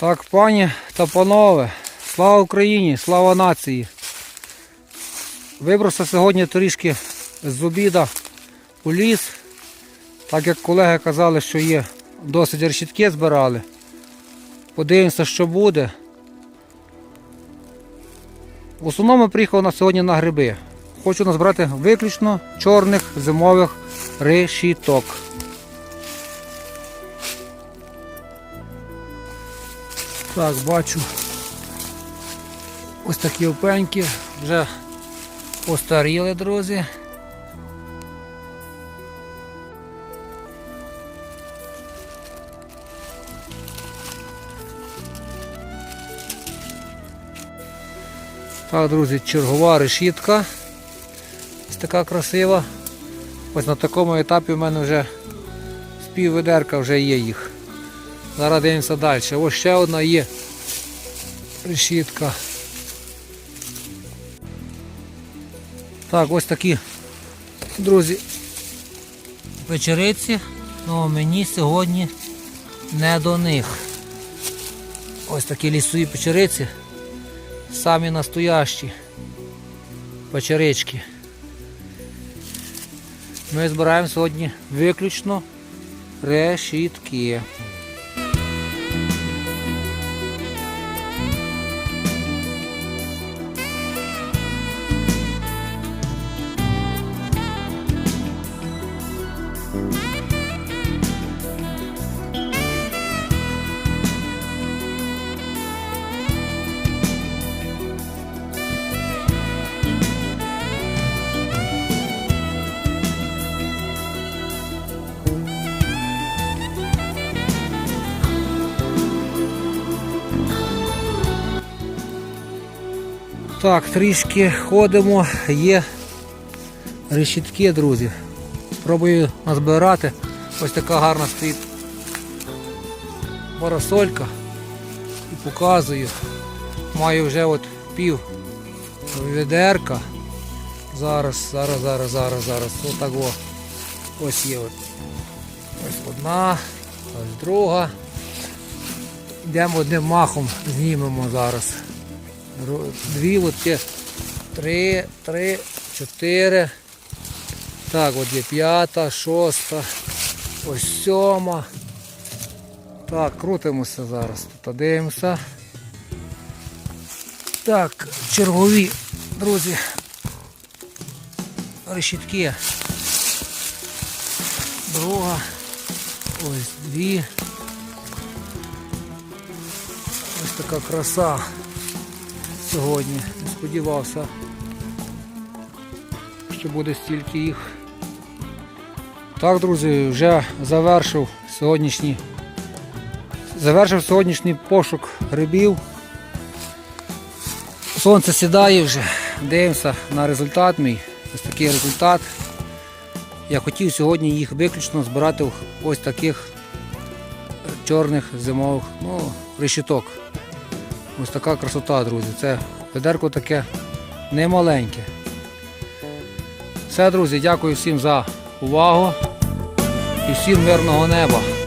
Так, пані та панове, слава Україні, слава нації. Вибрався сьогодні трішки з обіда у ліс. Так як колеги казали, що є досить решітки збирали. Подивимося, що буде. В основному приїхав на сьогодні на гриби. Хочу назбирати виключно чорних зимових решіток. Так, бачу. Ось такі опеньки. Вже постаріли, друзі. Так, друзі, чергова решітка. Ось така красива. Ось на такому етапі в мене вже з пів ведерка вже є їх. Зараз дивимося далі. Ось ще одна є решітка. Так, ось такі, друзі, печериці, але мені сьогодні не до них. Ось такі лісові печериці, самі настоящі печерички. Ми збираємо сьогодні виключно решітки. Так, трішки ходимо, є решітки, друзі. Пробую назбирати. Ось така гарна стоїть парасолька. І показую. Маю вже от пів відерка. Зараз, зараз, зараз, зараз, зараз. Отак о. Ось є от. Ось одна, ось друга. Йдемо одним махом, знімемо зараз. Дві, от є три, три, чотири. Так, от є п'ята, шоста, ось сьома. Так, крутимося зараз. Тут дивимося. Так, чергові, друзі. Решітки. Друга. Ось дві. Ось така краса сьогодні. Не сподівався, що буде стільки їх. Так, друзі, вже завершив сьогоднішній завершив сьогоднішній пошук грибів. Сонце сідає вже, дивимося на результат мій. Ось такий результат. Я хотів сьогодні їх виключно збирати ось таких чорних зимових ну, решіток. Ось така красота, друзі. Це ведерко таке немаленьке. Все, друзі, дякую всім за увагу і всім мирного неба.